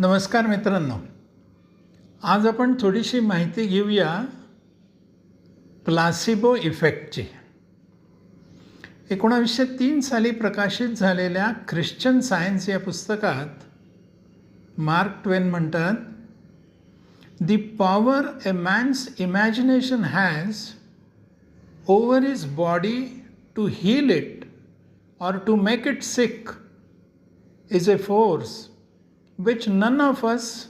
नमस्कार मित्रांनो. आज आपण थोडीशी माहिती घेऊया प्लासिबो इफेक्टची. एकोणावीसशे तीन साली प्रकाशित झालेल्या ख्रिश्चन सायन्स या पुस्तकात मार्क ट्वेन म्हणतात the power a man's imagination has over his body to heal it or to make it sick is a force which none of us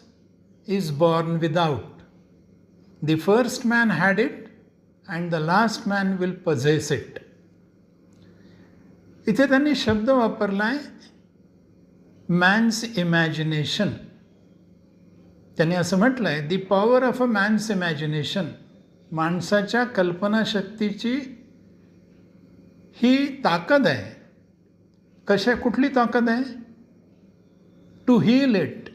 is born without. The first man had it, and the last man will possess it. इथे त्यांनी शब्द वापरलाय man's imagination त्यांनी असं म्हटलं आहे the power of a man's imagination माणसाच्या कल्पनाशक्तीची ही ताकद आहे कशा कुठली ताकद आहे टू हील इट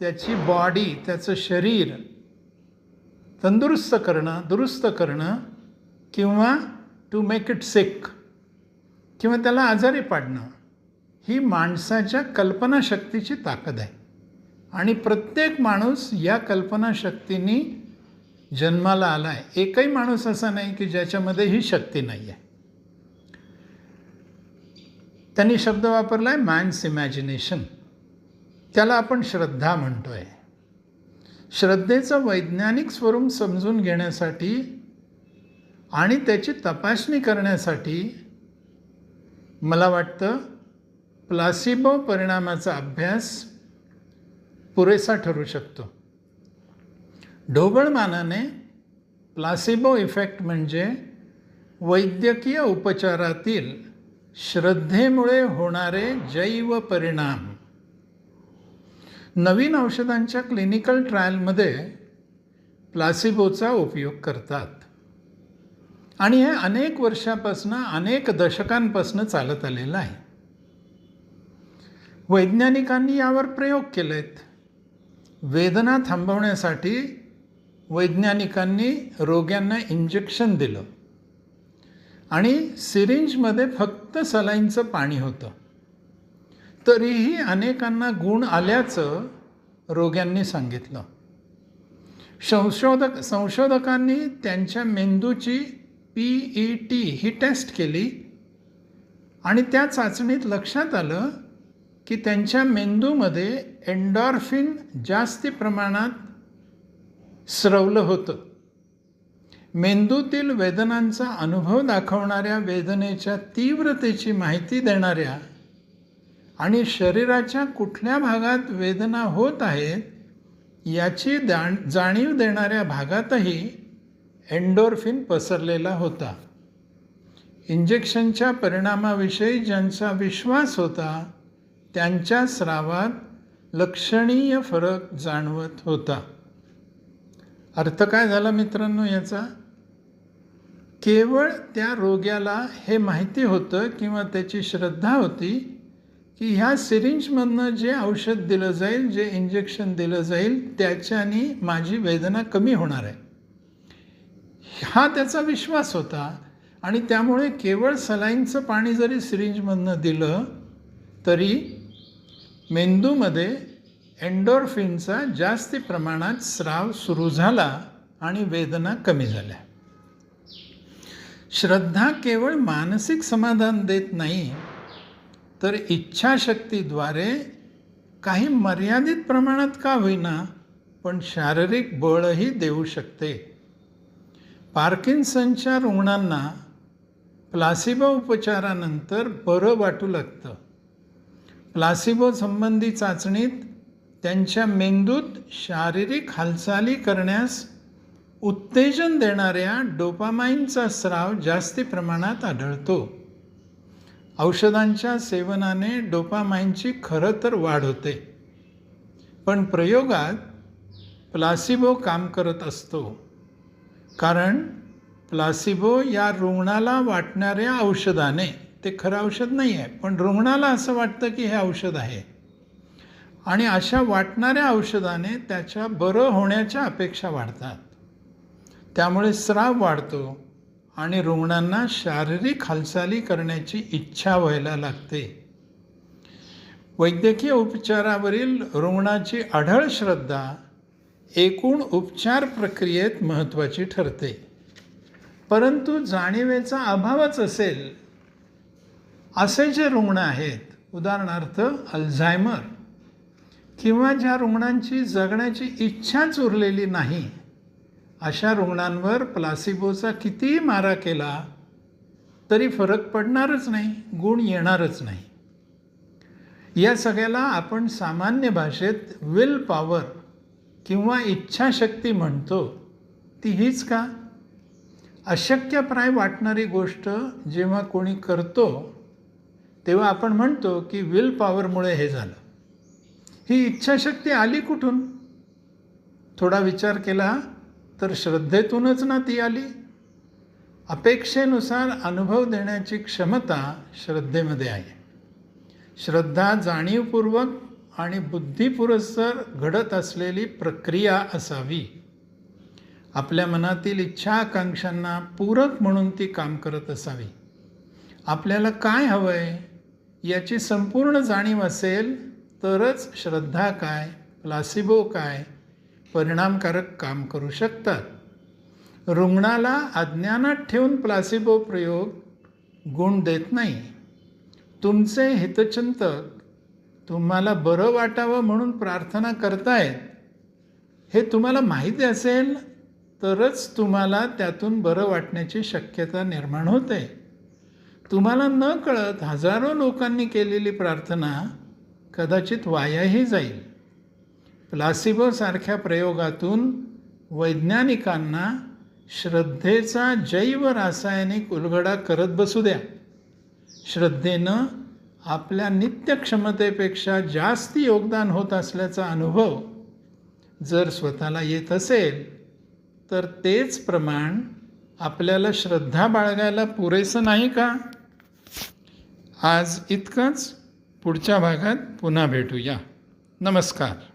त्याची बॉडी त्याचं शरीर तंदुरुस्त करणं दुरुस्त करणं किंवा टू मेक इट सिक किंवा त्याला आजारी पाडणं ही माणसाच्या कल्पनाशक्तीची ताकद आहे. आणि प्रत्येक माणूस या कल्पनाशक्तीने जन्माला आला आहे एकही माणूस असा नाही की ज्याच्यामध्ये ही शक्ती नाही आहे. त्यांनी शब्द वापरला आहे मॅन्स इमॅजिनेशन त्याला आपण श्रद्धा म्हणतोय. श्रद्धेचं वैज्ञानिक स्वरूप समजून घेण्यासाठी आणि त्याची तपासणी करण्यासाठी मला वाटतं प्लासिबो परिणामाचा अभ्यास पुरेसा ठरू शकतो. ढोबळमानाने प्लासिबो इफेक्ट म्हणजे वैद्यकीय उपचारातील श्रद्धेमुळे होणारे जैव परिणाम नवीन औषधांच्या क्लिनिकल ट्रायलमध्ये प्लासिबोचा उपयोग करतात. आणि हे अनेक वर्षापासून अनेक दशकांपासून चालत आलेलं आहे. वैज्ञानिकांनी यावर प्रयोग केलेत. वेदना थांबवण्यासाठी वैज्ञानिकांनी रोग्यांना इंजेक्शन दिलं. आणि सिरिंजमध्ये फक्त सलाईनचं पाणी होतं. तरीही अनेकांना गुण आल्याचं रोग्यांनी सांगितलं. संशोधक संशोधकांनी त्यांच्या मेंदूची पी ई टी ही टेस्ट केली आणि त्या चाचणीत लक्षात आलं की त्यांच्या मेंदूमध्ये एन्डॉर्फिन जास्ती प्रमाणात स्रवलं होतं. मेंदूतील वेदनांचा अनुभव दाखवणाऱ्या वेदनेच्या तीव्रतेची माहिती देणाऱ्या आणि शरीराच्या कुठल्या भागात वेदना होत आहेत याची जाण जाणीव देणाऱ्या भागातही एन्डोर्फिन पसरलेला होता. इंजेक्शनच्या परिणामाविषयी ज्यांचा विश्वास होता त्यांच्या स्रावात लक्षणीय फरक जाणवत होता. अर्थ काय झाला मित्रांनो याचा? केवळ त्या रोग्याला हे माहिती होतं किंवा त्याची श्रद्धा होती की ह्या सिरिंजमधनं जे औषध दिलं जाईल जे इंजेक्शन दिलं जाईल त्याच्याने माझी वेदना कमी होणार आहे. हा त्याचा विश्वास होता. आणि त्यामुळे केवळ सलाईनचं पाणी जरी सिरिंजमधनं दिलं तरी मेंदूमध्ये एन्डोर्फिनचा जास्ती प्रमाणात स्राव सुरू झाला आणि वेदना कमी झाल्या. श्रद्धा केवळ मानसिक समाधान देत नाही तर इच्छाशक्तीद्वारे काही मर्यादित प्रमाणात का होईना पण शारीरिक बळही देऊ शकते. पार्किन्सनच्या रुग्णांना प्लासिबो उपचारानंतर बरं वाटू लागतं. प्लासिबो संबंधी चाचणीत त्यांच्या मेंदूत शारीरिक हालचाली करण्यास उत्तेजन देणाऱ्या डोपामाइनचा स्राव जास्ती प्रमाणात आढळतो. औषधांच्या सेवनाने डोपामाइनची खरं तर वाढ होते. पण प्रयोगात प्लासिबो काम करत असतो. कारण प्लासिबो या रुग्णाला वाटणाऱ्या औषधाने ते खरं औषध नाही आहे पण रुग्णाला असं वाटतं की हे औषध आहे. आणि अशा वाटणाऱ्या औषधाने त्याच्या बरं होण्याच्या अपेक्षा वाढतात. त्यामुळे स्राव वाढतो. आणि रुग्णांना शारीरिक हालचाली करण्याची इच्छा व्हायला लागते. वैद्यकीय उपचारावरील रुग्णाची आढळ श्रद्धा एकूण उपचार प्रक्रियेत महत्त्वाची ठरते. परंतु जाणीवेचा अभावच असेल असे जे रुग्ण आहेत उदाहरणार्थ अल्झायमर किंवा ज्या रुग्णांची जगण्याची इच्छाच उरलेली नाही अशा रुग्णांवर प्लासिबोचा कितीही मारा केला तरी फरक पडणारच नाही गुण येणारच नाही. या सगळ्याला आपण सामान्य भाषेत विल पॉवर किंवा इच्छाशक्ती म्हणतो ती हीच का? अशक्यप्राय वाटणारी गोष्ट जेव्हा कोणी करतो तेव्हा आपण म्हणतो की विल पॉवरमुळे हे झालं. ही इच्छाशक्ती आली कुठून? थोडा विचार केला तर श्रद्धेतूनच ना ती आली. अपेक्षेनुसार अनुभव देण्याची क्षमता श्रद्धेमध्ये आहे. श्रद्धा जाणीवपूर्वक आणि बुद्धिपुरस्सर घडत असलेली प्रक्रिया असावी. आपल्या मनातील इच्छा आकांक्षांना पूरक म्हणून ती काम करत असावी. आपल्याला काय हवं आहे याची संपूर्ण जाणीव असेल तरच श्रद्धा काय प्लासिबो काय परिणामकारक काम करू शकतात. रुग्णाला अज्ञानात ठेवून प्लासिबो प्रयोग गुण देत नाही. तुमचे हितचिंतक तुम्हाला बरं वाटावं म्हणून प्रार्थना करतायत. हे तुम्हाला माहिती असेल तरच तुम्हाला त्यातून बरं वाटण्याची शक्यता निर्माण होते. तुम्हाला न कळत हजारो लोकांनी केलेली प्रार्थना कदाचित वायाही जाईल. प्लासिबोसारख्या प्रयोगातून वैज्ञानिकांना श्रद्धेचा जैव रासायनिक उलगडा करत बसू द्या. श्रद्धेनं आपल्या नित्यक्षमतेपेक्षा जास्त योगदान होत असल्याचा अनुभव जर स्वतःला येत असेल तर तेच प्रमाण आपल्याला श्रद्धा बाळगायला पुरेसं नाही का? आज इतकंच. पुढच्या भागात पुन्हा भेटूया. नमस्कार.